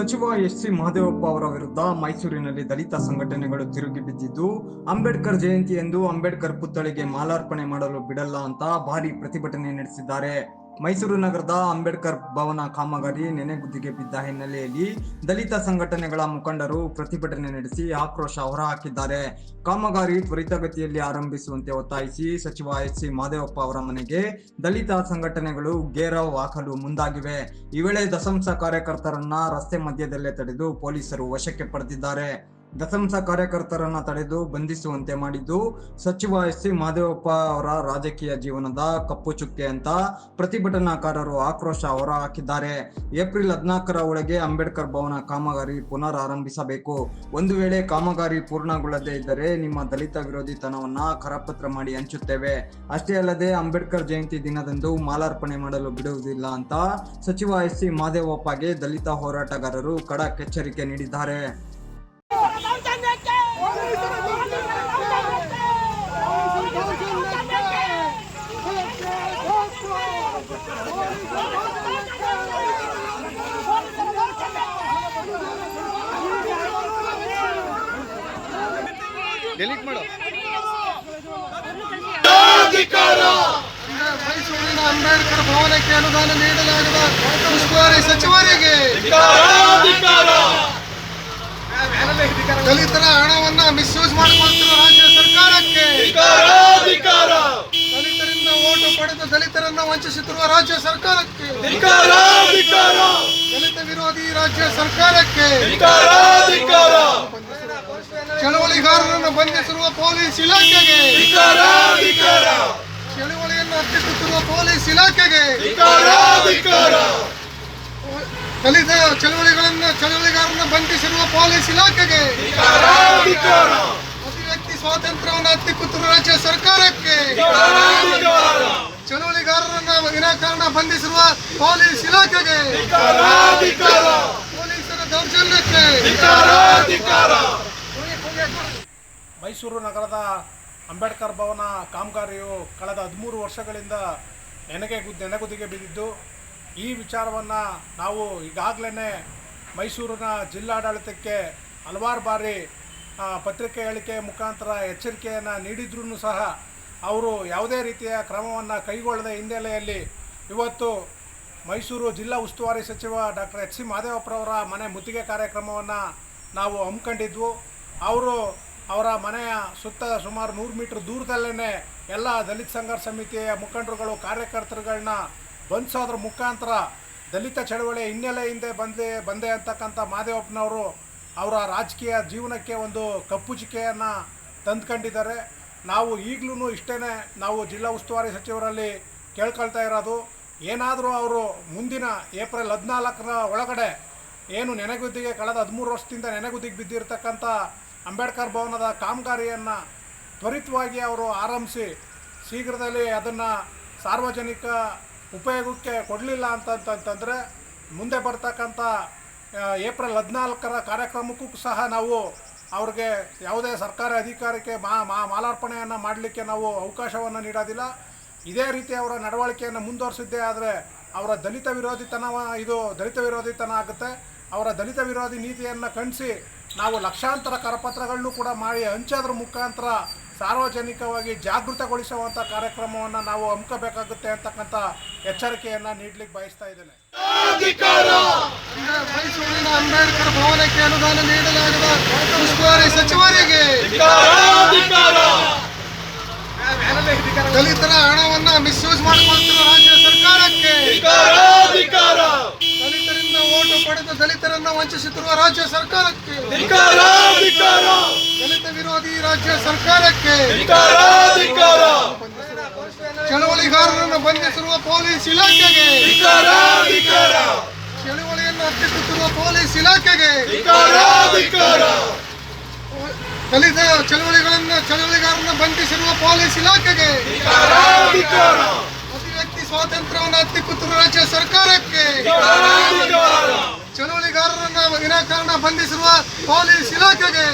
S C Mahadevappa ಅವರ ವಿರುದ್ಧ ಮೈಸೂರಿನಲ್ಲಿ ದಲಿತ ಸಂಘಟನೆಗಳು ತಿರುಗಿ ಬಿದ್ದಿದ್ದು, ಅಂಬೇಡ್ಕರ್ ಜಯಂತಿ ಎಂದು ಅಂಬೇಡ್ಕರ್ ಪುತ್ಥಳಿಗೆ ಮಾಲಾರ್ಪಣೆ ಮಾಡಲು ಬಿಡಲ್ಲ ಅಂತ ಭಾರಿ ಪ್ರತಿಭಟನೆ ನಡೆಸಿದ್ದಾರೆ. ಮೈಸೂರು ನಗರದ ಅಂಬೇಡ್ಕರ್ ಭವನ ಕಾಮಗಾರಿ ನೆನೆಗುದಿಗೆ ಬಿದ್ದ ಹಿನ್ನೆಲೆಯಲ್ಲಿ ದಲಿತ ಸಂಘಟನೆಗಳ ಮುಖಂಡರು ಪ್ರತಿಭಟನೆ ನಡೆಸಿ ಆಕ್ರೋಶ ಹೊರಹಾಕಿದ್ದಾರೆ. ಕಾಮಗಾರಿ ತ್ವರಿತಗತಿಯಲ್ಲಿ ಆರಂಭಿಸುವಂತೆ ಒತ್ತಾಯಿಸಿ ಸಚಿವ ಎಸ್ ಸಿ ಮಾದೇವಪ್ಪ ಅವರ ಮನೆಗೆ ದಲಿತ ಸಂಘಟನೆಗಳು ಗೇರಾವ್ ಹಾಕಲು ಮುಂದಾಗಿವೆ. ಈ ವೇಳೆ ದಸಂಸ ಕಾರ್ಯಕರ್ತರನ್ನ ರಸ್ತೆ ಮಧ್ಯದಲ್ಲೇ ತಡೆದು ಪೊಲೀಸರು ವಶಕ್ಕೆ ಪಡೆದಿದ್ದಾರೆ. ದಸಂಸ ಕಾರ್ಯಕರ್ತರನ್ನ ತಡೆದು ಬಂಧಿಸುವಂತೆ ಮಾಡಿದ್ದು ಸಚಿವ ಎಸ್ ಸಿ ಮಾದೇವಪ್ಪ ಅವರ ರಾಜಕೀಯ ಜೀವನದ ಕಪ್ಪು ಚುಕ್ಕೆ ಅಂತ ಪ್ರತಿಭಟನಾಕಾರರು ಆಕ್ರೋಶ ಹೊರ ಹಾಕಿದ್ದಾರೆ ಏಪ್ರಿಲ್ ಹದಿನಾಲ್ಕರ ಒಳಗೆ ಅಂಬೇಡ್ಕರ್ ಭವನ ಕಾಮಗಾರಿ ಪುನರ್ ಆರಂಭಿಸಬೇಕು. ಒಂದು ವೇಳೆ ಕಾಮಗಾರಿ ಪೂರ್ಣಗೊಳ್ಳದೇ ಇದ್ದರೆ ನಿಮ್ಮ ದಲಿತ ವಿರೋಧಿತನವನ್ನ ಕರಪತ್ರ ಮಾಡಿ ಹಂಚುತ್ತೇವೆ. ಅಷ್ಟೇ ಅಲ್ಲದೆ ಅಂಬೇಡ್ಕರ್ ಜಯಂತಿ ದಿನದಂದು ಮಾಲಾರ್ಪಣೆ ಮಾಡಲು ಬಿಡುವುದಿಲ್ಲ ಅಂತ ಸಚಿವ ಎಸ್ ಸಿ ಮಾದೇವಪ್ಪಗೆ ದಲಿತ ಹೋರಾಟಗಾರರು ಖಡಕ್ ಎಚ್ಚರಿಕೆ ನೀಡಿದ್ದಾರೆ. ಡೆಲೀಟ್ ಮಾಡು. ಮೈಸೂರಿನ ಅಂಬೇಡ್ಕರ್ ಭವನಕ್ಕೆ ಅನುದಾನ ನೀಡಲಾಗದ ಉಸ್ತುವಾರಿ ಸಚಿವರಿಗೆ ದಲಿತರ ಹಣವನ್ನ ಮಿಸ್ಯೂಸ್ ಮಾಡಿಕೊಳ್ತಿರುವ ರಾಜ್ಯ ಸರ್ಕಾರಕ್ಕೆ ದಲಿತರಿಂದ ಓಟು ಪಡೆದು ದಲಿತರನ್ನ ವಂಚಿಸುತ್ತಿರುವ ರಾಜ್ಯ ಸರ್ಕಾರಕ್ಕೆ ದಲಿತ ವಿರೋಧಿ ರಾಜ್ಯ ಸರ್ಕಾರಕ್ಕೆ ಚಳವಳಿಗಾರರನ್ನು ಬಂಧಿಸಿರುವ ಪೊಲೀಸ್ ಇಲಾಖೆಗೆ. ಚಳುವಳಿಯನ್ನು ಹತ್ತಿಕ್ಕುತ್ತಿರುವ ಪೊಲೀಸ್ ಇಲಾಖೆಗೆ. ಕಲಿತ ಚಳುವಳಿಗಳನ್ನು ಚಳುವಳಿಗಾರನ್ನು ಬಂಧಿಸಿರುವ ಪೊಲೀಸ್ ಇಲಾಖೆಗೆ. ಅಭಿವ್ಯಕ್ತಿ ಸ್ವಾತಂತ್ರ್ಯವನ್ನು ಹತ್ತಿಕ್ಕುತ್ತಿರುವ ರಾಜ್ಯ ಸರ್ಕಾರಕ್ಕೆ. ಚಳುವಳಿಗಾರರನ್ನು ವಿನಾಕಾರಣ ಬಂಧಿಸಿರುವ ಪೊಲೀಸ್ ಇಲಾಖೆಗೆ. ಪೊಲೀಸರ ದೌರ್ಜನ್ಯಕ್ಕೆ. ಮೈಸೂರು ನಗರದ ಅಂಬೇಡ್ಕರ್ ಭವನ ಕಾಮಗಾರಿಯು ಕಳೆದ ಹದಿಮೂರು ವರ್ಷಗಳಿಂದ ನೆನಗೆ ಗುದ್, ನೆನೆಗುದಿಗೆ ಬಿದ್ದಿದ್ದು, ಈ ವಿಚಾರವನ್ನು ನಾವು ಈಗಾಗಲೇ ಮೈಸೂರಿನ ಜಿಲ್ಲಾಡಳಿತಕ್ಕೆ ಹಲವಾರು ಬಾರಿ ಪತ್ರಿಕೆ ಹೇಳಿಕೆ ಮುಖಾಂತರ ಎಚ್ಚರಿಕೆಯನ್ನು ನೀಡಿದ್ರೂ ಸಹ ಅವರು ಯಾವುದೇ ರೀತಿಯ ಕ್ರಮವನ್ನು ಕೈಗೊಳ್ಳದ ಹಿನ್ನೆಲೆಯಲ್ಲಿ ಇವತ್ತು ಮೈಸೂರು ಜಿಲ್ಲಾ ಉಸ್ತುವಾರಿ ಸಚಿವ ಡಾಕ್ಟರ್ ಎಚ್ ಸಿ ಮಹದೇವಪ್ಪರವರ ಮನೆ ಮುತ್ತಿಗೆ ಕಾರ್ಯಕ್ರಮವನ್ನು ನಾವು ಹಮ್ಮಿಕೊಂಡಿದ್ವು. ಅವರು ಅವರ ಮನೆಯ ಸುತ್ತ ಸುಮಾರು ನೂರು ಮೀಟ್ರ್ ದೂರದಲ್ಲೇ ಎಲ್ಲ ದಲಿತ ಸಂಘರ್ಷ ಸಮಿತಿಯ ಮುಖಂಡರುಗಳು, ಕಾರ್ಯಕರ್ತರುಗಳನ್ನ ಬಂಧಿಸೋದ್ರ ಮುಖಾಂತರ ದಲಿತ ಚಳವಳಿ ಹಿನ್ನೆಲೆಯಿಂದ ಬಂದೆ ಬಂದೆ ಅಂತಕ್ಕಂಥ ಮಾದೇವಪ್ಪನವರು ಅವರ ರಾಜಕೀಯ ಜೀವನಕ್ಕೆ ಒಂದು ಕಪ್ಪು ಚುಕ್ಕೆಯನ್ನು ತಂದ್ಕೊಂಡಿದ್ದಾರೆ. ನಾವು ಈಗಲೂ ಇಷ್ಟೇ ನಾವು ಜಿಲ್ಲಾ ಉಸ್ತುವಾರಿ ಸಚಿವರಲ್ಲಿ ಕೇಳ್ಕೊಳ್ತಾ ಇರೋದು, ಏನಾದರೂ ಅವರು ಮುಂದಿನ ಏಪ್ರಿಲ್ ಹದಿನಾಲ್ಕರ ಒಳಗಡೆ ಏನು ನೆನೆಗುದ್ದಿಗೆ ಕಳೆದ ಹದಿಮೂರು ವರ್ಷದಿಂದ ನೆನೆಗುದ್ದಿಗೆ ಬಿದ್ದಿರತಕ್ಕಂಥ ಅಂಬೇಡ್ಕರ್ ಭವನದ ಕಾಮಗಾರಿಯನ್ನು ತ್ವರಿತವಾಗಿ ಅವರು ಆರಂಭಿಸಿ, ಶೀಘ್ರದಲ್ಲಿ ಅದನ್ನು ಸಾರ್ವಜನಿಕ ಉಪಯೋಗಕ್ಕೆ ಕೊಡಲಿಲ್ಲ ಅಂತಂತಂದರೆ, ಮುಂದೆ ಬರ್ತಕ್ಕಂಥ ಏಪ್ರಿಲ್ ಹದಿನಾಲ್ಕರ ಕಾರ್ಯಕ್ರಮಕ್ಕೂ ಸಹ ನಾವು ಅವ್ರಿಗೆ ಯಾವುದೇ ಸರ್ಕಾರಿ ಅಧಿಕಾರಕ್ಕೆ ಮಾ ಮಾ, ಮಾಲಾರ್ಪಣೆಯನ್ನು ಮಾಡಲಿಕ್ಕೆ ನಾವು ಅವಕಾಶವನ್ನು ನೀಡೋದಿಲ್ಲ. ಇದೇ ರೀತಿ ಅವರ ನಡವಳಿಕೆಯನ್ನು ಮುಂದುವರಿಸಿದ್ದೇ ಆದರೆ ಅವರ ದಲಿತ ವಿರೋಧಿತನ ಇದು ದಲಿತ ವಿರೋಧಿತನ ಆಗುತ್ತೆ. ಅವರ ದಲಿತ ವಿರೋಧಿ ನೀತಿಯನ್ನು ಖಂಡಿಸಿ ನಾವು ಲಕ್ಷಾಂತರ ಕರಪತ್ರಗಳನ್ನು ಕೂಡ ಮಾಡಿ ಹಂಚೋದ್ರ ಮುಖಾಂತರ ಸಾರ್ವಜನಿಕವಾಗಿ ಜಾಗೃತಗೊಳಿಸುವಂಥ ಕಾರ್ಯಕ್ರಮವನ್ನು ನಾವು ಹಮ್ಮಿಕೋಬೇಕಾಗುತ್ತೆ ಅಂತಕ್ಕಂಥ ಎಚ್ಚರಿಕೆಯನ್ನು ನೀಡಲಿಕ್ಕೆ ಬಯಸ್ತಾ ಇದ್ದೇನೆ. ಮೈಸೂರಿನ ಅಂಬೇಡ್ಕರ್ ಭವನಕ್ಕೆ ಅನುದಾನ ನೀಡಲಾಗದ ಉಸ್ತುವಾರಿ ಸಚಿವರಿಗೆ ದಲಿತರ ಹಣವನ್ನ ಮಿಸ್ಯೂಸ್ ಮಾಡಿಕೊಳ್ತಿರುವ ರಾಜ್ಯ ಸರ್ಕಾರಕ್ಕೆ ದಲಿತರಿಂದ ಓಟು ಪಡೆದು ದಲಿತರನ್ನ ವಂಚಿಸುತ್ತಿರುವ ರಾಜ್ಯ ಸರ್ಕಾರಕ್ಕೆ. ದಲಿತ ವಿರೋಧಿ ರಾಜ್ಯ ಸರ್ಕಾರಕ್ಕೆ. ಚಳವಳಿಗಾರರನ್ನು ಬಂಧಿಸಿರುವ ಪೊಲೀಸ್ ಇಲಾಖೆಗೆ. ಚಳವಳಿಯನ್ನು ಹತ್ತಿಕ್ಕುತ್ತಿರುವ ಪೊಲೀಸ್ ಇಲಾಖೆಗೆ. ದಲಿತ ಚಳವಳಿಗಳನ್ನು ಚಳವಳಿಗಾರರನ್ನು ಬಂಧಿಸಿರುವ ಪೊಲೀಸ್ ಇಲಾಖೆಗೆ. ಅಭಿವ್ಯಕ್ತಿ ಸ್ವಾತಂತ್ರ್ಯವನ್ನು ಹತ್ತಿಕ್ಕುತ್ತಿರುವ ರಾಜ್ಯ ಸರ್ಕಾರಕ್ಕೆ. ಚಳುವಳಿಗಾರರನ್ನ ವಿನಾಕಾರಣ ಬಂಧಿಸಿರುವ ಪೊಲೀಸ್ ಇಲಾಖೆಗೆ.